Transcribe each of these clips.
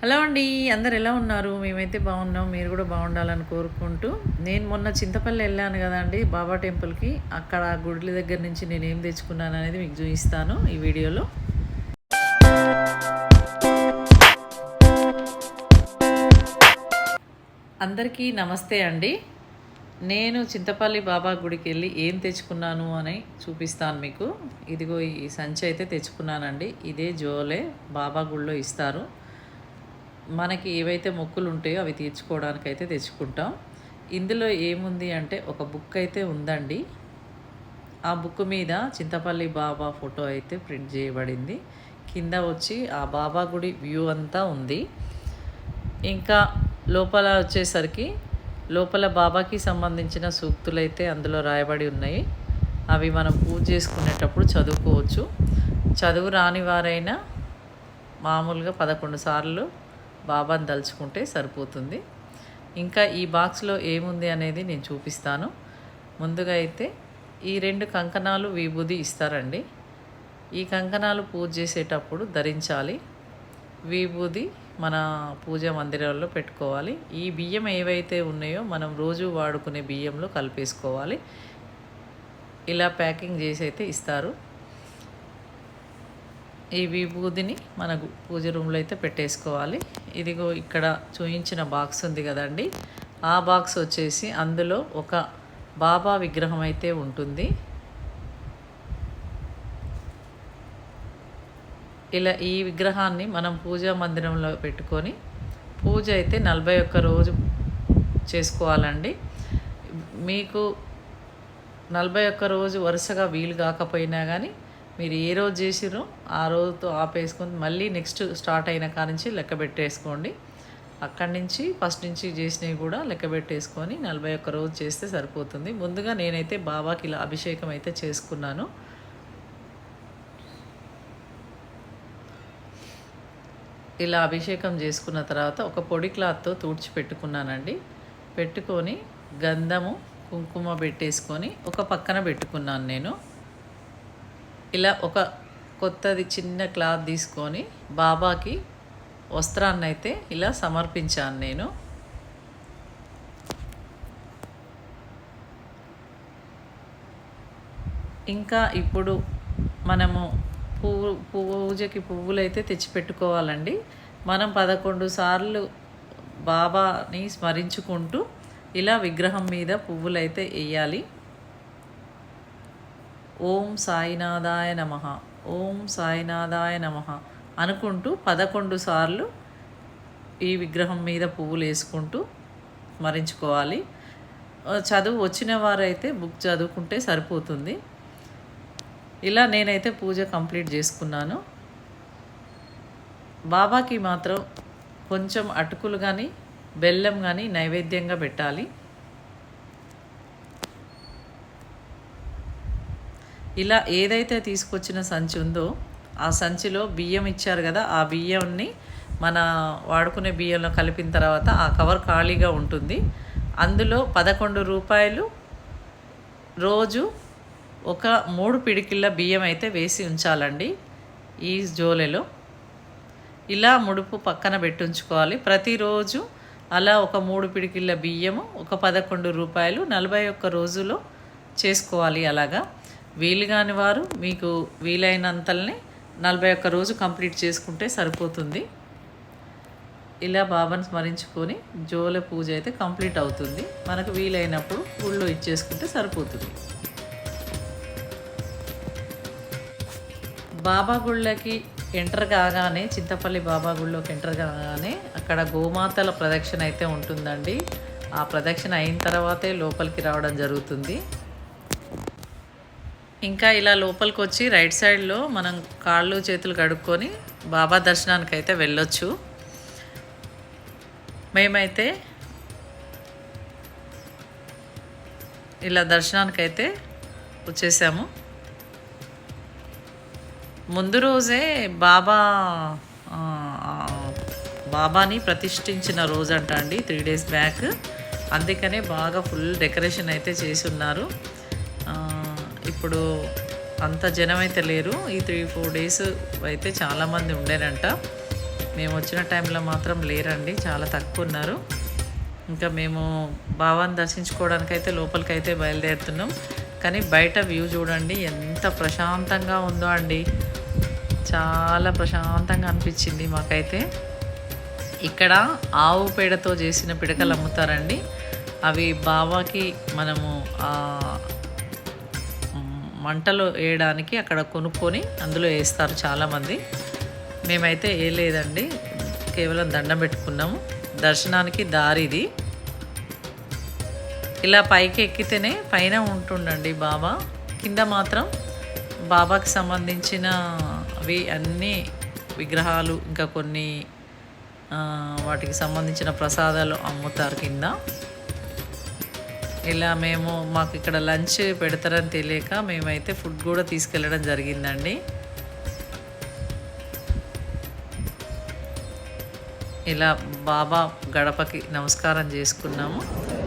Hello అండి అందరు ఎలా ఉన్నారు? మేమైతే బాగున్నాం మీరు కూడా బాగుండాలని కోరుకుంటూ. నేను మొన్న చింతపల్లి వెళ్ళాను కదండి బాబా టెంపుల్కి అక్కడ గుడ్ల గుడి దగ్గర నుంచి నేను ఏం తెచ్చుకున్నాను అనేది మీకు చూపిస్తాను ఈ వీడియోలో. అందరికీ నమస్తే అండి. నేను చింతపల్లి బాబా గుడికి వెళ్ళి ఏం తెచ్చుకున్నాను అని చూపిస్తాను మీకు. ఇదిగో ఈ సంచి అయితే తెచ్చుకున్నానండి. ఇదే జోలే బాబా గుడిలో ఇస్తారు. మనకి ఏవైతే మొక్కులు ఉంటాయో అవి తీర్చుకోవడానికి అయితే తెచ్చుకుంటాం. ఇందులో ఏముంది అంటే ఒక బుక్ అయితే ఉందండి. ఆ బుక్ మీద చింతపల్లి బాబా ఫోటో అయితే ప్రింట్ చేయబడింది. కింద వచ్చి ఆ బాబా గుడి వ్యూ అంతా ఉంది. ఇంకా లోపల వచ్చేసరికి లోపల బాబాకి సంబంధించిన సూక్తులు అయితే అందులో రాయబడి ఉన్నాయి. అవి మనం పూజ చేసుకునేటప్పుడు చదువుకోవచ్చు. చదువు రాని వారైనా మామూలుగా పదకొండు సార్లు బాబాను తలుచుకుంటే సరిపోతుంది. ఇంకా ఈ బాక్స్లో ఏముంది అనేది నేను చూపిస్తాను. ముందుగా అయితే ఈ రెండు కంకణాలు విభూది ఇస్తారండి. ఈ కంకణాలు పూజ చేసేటప్పుడు ధరించాలి. విభూది మన పూజ మందిరాల్లో పెట్టుకోవాలి. ఈ బియ్యం ఏవైతే ఉన్నాయో మనం రోజు వాడుకునే బియ్యంలో కలిపేసుకోవాలి. ఇలా ప్యాకింగ్ చేసి అయితే ఇస్తారు. ఈ విభూదిని మన పూజ రూమ్లో అయితే పెట్టేసుకోవాలి. ఇదిగో ఇక్కడ చూయించిన బాక్స్ ఉంది కదండి. ఆ బాక్స్ వచ్చేసి అందులో ఒక బాబా విగ్రహం అయితే ఉంటుంది. ఇలా ఈ విగ్రహాన్ని మనం పూజా మందిరంలో పెట్టుకొని పూజ అయితే నలభై ఒక్క రోజు చేసుకోవాలండి. మీకు నలభై ఒక్క రోజు వరుసగా వీలు కాకపోయినా కానీ మీరు ఏ రోజు చేసిరో ఆ రోజుతో ఆపేసుకొని మళ్ళీ నెక్స్ట్ స్టార్ట్ అయిన కాడ నుంచి లెక్క పెట్టేసుకోండి. అక్కడి నుంచి ఫస్ట్ నుంచి చేసినవి కూడా లెక్క పెట్టేసుకొని నలభై ఒక్క రోజు చేస్తే సరిపోతుంది. ముందుగా నేనైతే బాబాకి ఇలా అభిషేకం అయితే చేసుకున్నాను. ఇలా అభిషేకం చేసుకున్న తర్వాత ఒక పొడి క్లాత్తో తూడ్చి పెట్టుకున్నానండి. పెట్టుకొని గంధము కుంకుమ పెట్టేసుకొని ఒక పక్కన పెట్టుకున్నాను నేను. ఇలా ఒక కొత్తది చిన్న క్లాత్ తీసుకొని బాబాకి వస్త్రాన్ని అయితే ఇలా సమర్పించాను నేను. ఇంకా ఇప్పుడు మనము పువ్వు పూజకి పువ్వులు అయితే తెచ్చిపెట్టుకోవాలండి. మనం పదకొండు సార్లు బాబాని స్మరించుకుంటూ ఇలా విగ్రహం మీద పువ్వులు అయితే వేయాలి ఓం సాయినాథాయ నమ. ఓం సాయినాథాయ నమ అనుకుంటూ పదకొండు సార్లు ఈ విగ్రహం మీద పువ్వులు వేసుకుంటూ స్మరించుకోవాలి. చదువు వచ్చిన వారైతే బుక్ చదువుకుంటే సరిపోతుంది. ఇలా నేనైతే పూజ కంప్లీట్ చేసుకున్నాను. బాబాకి మాత్రం కొంచెం అటుకులు కానీ బెల్లం కానీ నైవేద్యంగా పెట్టాలి. ఇలా ఏదైతే తీసుకొచ్చిన సంచి ఉందో ఆ సంచిలో బియ్యం ఇచ్చారు కదా ఆ బియ్యంని మన వాడుకునే బియ్యంలో కలిపిన తర్వాత ఆ కవర్ ఖాళీగా ఉంటుంది. అందులో పదకొండు రూపాయలు రోజు ఒక మూడు పిడికిళ్ళ బియ్యం అయితే వేసి ఉంచాలండి ఈ జోలెలో. ఇలా ముడుపు పక్కన పెట్టుంచుకోవాలి. ప్రతిరోజు అలా ఒక మూడు పిడికిళ్ళ బియ్యము ఒక పదకొండు రూపాయలు నలభై ఒక్క రోజులో చేసుకోవాలి అలాగా. వీలు కాని వారు మీకు వీలైనంతల్ని నలభై ఒక్క రోజు కంప్లీట్ చేసుకుంటే సరిపోతుంది. ఇలా బాబాను స్మరించుకొని జోల పూజ అయితే కంప్లీట్ అవుతుంది. మనకు వీలైనప్పుడు ఊళ్ళో ఇచ్చేసుకుంటే సరిపోతుంది. బాబా గుళ్ళకి ఎంటర్ కాగానే చింతపల్లి బాబా గుళ్ళోకి ఎంటర్ కాగానే అక్కడ గోమాతల ప్రదక్షిణ అయితే ఉంటుందండి. ఆ ప్రదక్షిణ అయిన తర్వాతే లోపలికి రావడం జరుగుతుంది. ఇంకా ఇలా లోపలికి వచ్చి రైట్ సైడ్లో మనం కాళ్ళు చేతులు కడుక్కొని బాబా దర్శనానికి అయితే వెళ్ళొచ్చు. మేమైతే ఇలా దర్శనానికి అయితే వచ్చేసాము. ముందు రోజే బాబా బాబాని ప్రతిష్ఠించిన రోజు అంట అండి త్రీ డేస్ బ్యాక్. అందుకనే బాగా ఫుల్ డెకరేషన్ అయితే చేసి ఉన్నారు. ఇప్పుడు అంత జనం అయితే లేరు. ఈ త్రీ ఫోర్ డేస్ అయితే చాలామంది ఉండేనంట మేము వచ్చిన టైంలో మాత్రం లేరండి. చాలా తక్కువ ఉన్నారు ఇంకా మేము బావాన్ని దర్శించుకోవడానికైతే లోపలికైతే బయలుదేరుతున్నాం. కానీ బయట వ్యూ చూడండి ఎంత ప్రశాంతంగా ఉందో అండి. చాలా ప్రశాంతంగా అనిపించింది మాకైతే. ఇక్కడ ఆవు పేడతో చేసిన పిడకలు అమ్ముతారండి. అవి బావాకి మనము మంటలు వేయడానికి అక్కడ కొనుక్కొని అందులో వేస్తారు చాలామంది. మేమైతే వేయలేదండి. కేవలం దండం పెట్టుకున్నాము. దర్శనానికి దారిది ఇలా పైకి ఎక్కితేనే పైన ఉంటుండండి బాబా. కింద మాత్రం బాబాకి సంబంధించిన అవి అన్ని విగ్రహాలు ఇంకా కొన్ని వాటికి సంబంధించిన ప్రసాదాలు అమ్ముతారు కింద. ఇలా మేము మాకు ఇక్కడ లంచ్ పెడతారని తెలియక మేమైతే ఫుడ్ కూడా తీసుకెళ్ళడం జరిగిందండి. ఇలా బాబా గడపకి నమస్కారం చేసుకున్నాము.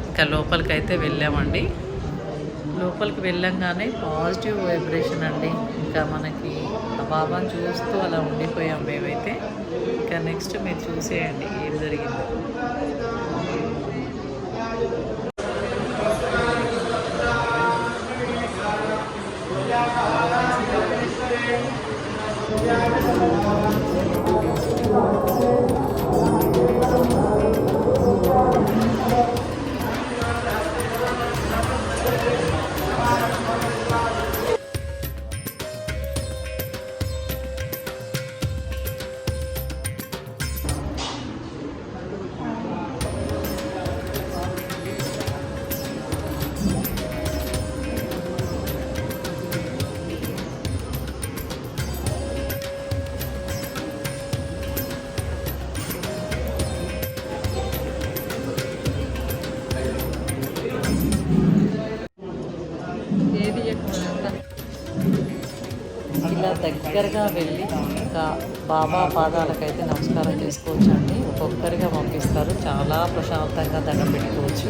ఇంకా లోపలికి అయితే వెళ్ళామండి. లోపలికి వెళ్ళంగానే పాజిటివ్ వైబ్రేషన్ అండి. ఇంకా మనకి ఆ బాబాని చూస్తూ అలా ఉండిపోయాం మేమైతే. ఇంకా నెక్స్ట్ మీరు చూసేయండి ఏం జరిగిందో. దగ్గరగా వెళ్ళి ఇంకా బాబా పాదాలకైతే నమస్కారం చేసుకోవచ్చు అండి ఒక్కొక్కరిగా పంపిస్తారు. చాలా ప్రశాంతంగా దండం పెట్టుకోవచ్చు.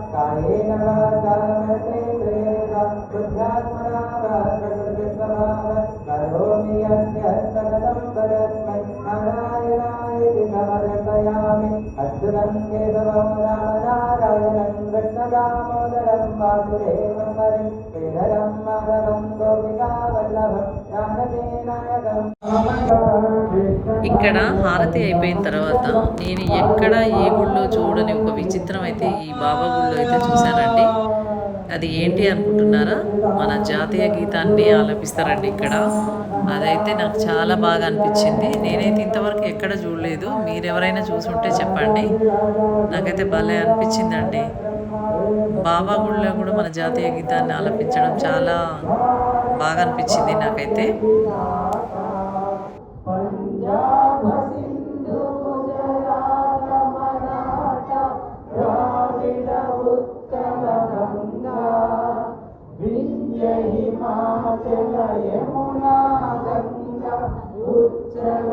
सकलं परस्मै नारायणायति समर्पयामि अच्युतं केशवं रामनारायणं कृष्णदामोदरं वासुदेवं हरिं श्रीधरं माधवं गोपिकावल्लभं जानकीनायकम् ఇక్కడ హారతి అయిపోయిన తర్వాత నేను ఎక్కడ ఏ గుళ్ళో చూడని ఒక విచిత్రం అయితే ఈ బాబా గుళ్ళో అయితే చూశానండి అది ఏంటి అనుకుంటున్నారా? మన జాతీయ గీతాన్ని ఆలపిస్తారండి ఇక్కడ. అదైతే నాకు చాలా బాగా అనిపించింది. నేనైతే ఇంతవరకు ఎక్కడ చూడలేదు. మీరు ఎవరైనా చూసుంటే చెప్పండి. నాకైతే భలే అనిపించిందండి. బాబా గుడిలో కూడా మన జాతీయ గీతాన్ని ఆలపించడం చాలా బాగా అనిపించింది నాకైతే. विञ्जयि मा गङ्गा उज्जल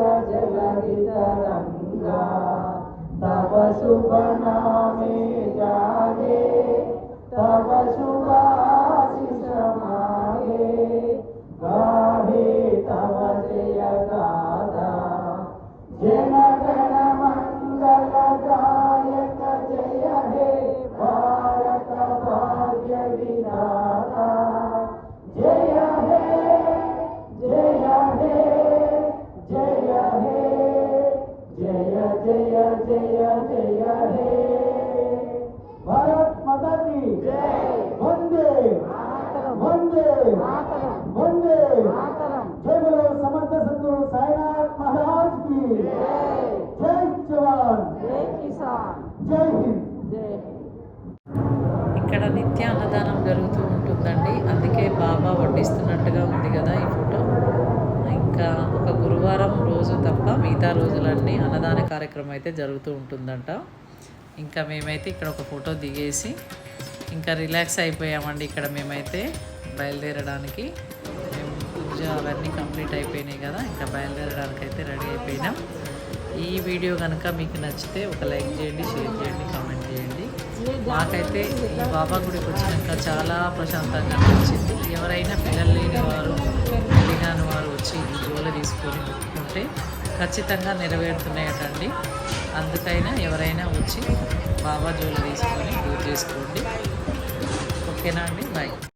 तव सुपणासे जागे तव शुभाशिषमाये మిగతా రోజులన్నీ అన్నదాన కార్యక్రమం అయితే జరుగుతూ ఉంటుందంట. ఇంకా మేమైతే ఇక్కడ ఒక ఫోటో దిగేసి ఇంకా రిలాక్స్ అయిపోయామండి ఇక్కడ మేమైతే బయలుదేరడానికి. మేము పూజ అవన్నీ కంప్లీట్ అయిపోయినాయి కదా ఇంకా బయలుదేరడానికి అయితే రెడీ అయిపోయినాం. ఈ వీడియో కనుక మీకు నచ్చితే ఒక లైక్ చేయండి షేర్ చేయండి కామెంట్ చేయండి. మాకైతే ఈ బాబా గుడికి వచ్చినాక చాలా ప్రశాంతంగా అనిపించింది. ఎవరైనా పిల్లలు లేని వారు పెళ్ళి కాని వారు వచ్చి ఈ జోల తీసుకొని ఉంటే ఖచ్చితంగా నెరవేరుతున్నాయటండి అందుకైనా ఎవరైనా వచ్చి బాబా జోలు తీసుకొని పూజ చేసుకోండి. ఓకేనా అండి? బాయ్